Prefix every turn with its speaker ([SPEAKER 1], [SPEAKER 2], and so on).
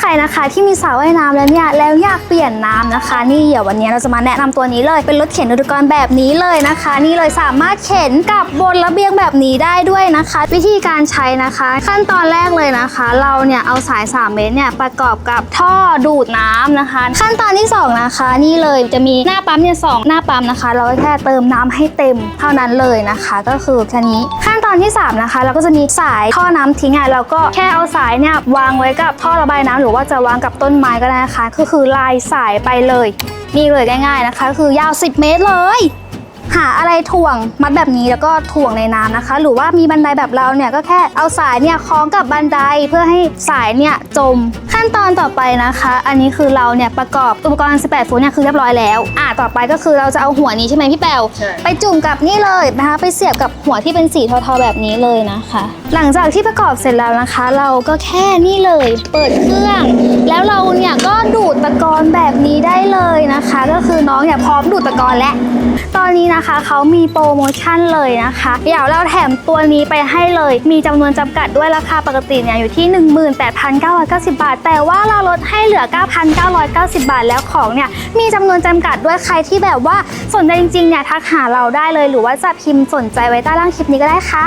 [SPEAKER 1] ใครนะคะ ที่มีสระว่ายน้ำแล้วเนี่ยแล้วอยากเปลี่ยนน้ำนะคะ นี่เดี๋ยววันนี้เราจะมาแนะนำตัวนี้เลย เป็นรถเข็นอุปกรณ์แบบนี้เลยนะคะ นี่เลยสามารถเข็นกับบนระเบียงแบบนี้ได้ด้วยนะคะ วิธีการใช้นะคะ ขั้นตอนแรกเลยนะคะ เราเนี่ยเอาสาย 3 เมตรเนี่ยประกอบกับท่อดูดน้ำนะคะ ขั้นตอนที่สองนะคะ นี่เลยจะมีหน้าปั๊มเนี่ยสองหน้าปั๊มนะคะ เราก็แค่เติมน้ำให้เต็มเท่านั้นเลยนะคะ ก็คือแค่นี้ขั้นตอนที่สามนะคะ เราก็จะมีสายท่อน้ำทิ้งอะเราก็แค่เอาสายเนี่ยวางไว้กับท่อระบายน้ำรือว่าจะวางกับต้นไม้ก็ได้นะคะ ก็คือลายสายไปเลย นี่เลยง่าย ๆนะคะ คือยาว 10 เมตรเลย หาอะไรถ่วงมัดแบบนี้แล้วก็ถ่วงในน้ำนะคะ หรือว่ามีบันไดแบบเราเนี่ยก็แค่เอาสายเนี่ยคล้องกับบันไดเพื่อให้สายเนี่ยจม ขั้นตอนต่อไปนะคะ อันนี้คือเราเนี่ยประกอบอุปกรณ์ 18ฟุตเนี่ยคือเรียบร้อยแล้วอ่าต่อไปก็คือเราจะเอาหัวนี้ใช่ไหมพี่แปว
[SPEAKER 2] ใช่
[SPEAKER 1] ไปจุ่มกับนี่เลยนะคะ ไปเสียบกับหัวที่เป็นสีทอๆแบบนี้เลยนะคะ หลังจากที่ประกอบเสร็จแล้วนะคะ เราก็แค่นี่เลยเปิดเครื่อง แล้วเราเนี่ยก็ดูดตะกอนแบบนี้ได้ เลยนะคะ ก็คือน้องเนี่ยพร้อมดูดตะกอนแล้ว ตอนนี้นะคะเขามีโปรโมชั่นเลยนะคะ เดี๋ยวเราแถมตัวนี้ไปให้เลย มีจำนวนจำกัดด้วยราคาปกติเนี่ยอยู่ที่ 18,990 บาท แต่ว่าเราลดให้เหลือ 9,990 บาท แล้วของเนี่ยมีจำนวนจำกัดด้วยใครที่แบบว่าสนใจจริงๆเนี่ยทักหาเราได้เลย หรือว่าจะพิมพ์สนใจไว้ใต้ล่างคลิปนี้ก็ได้ค่ะ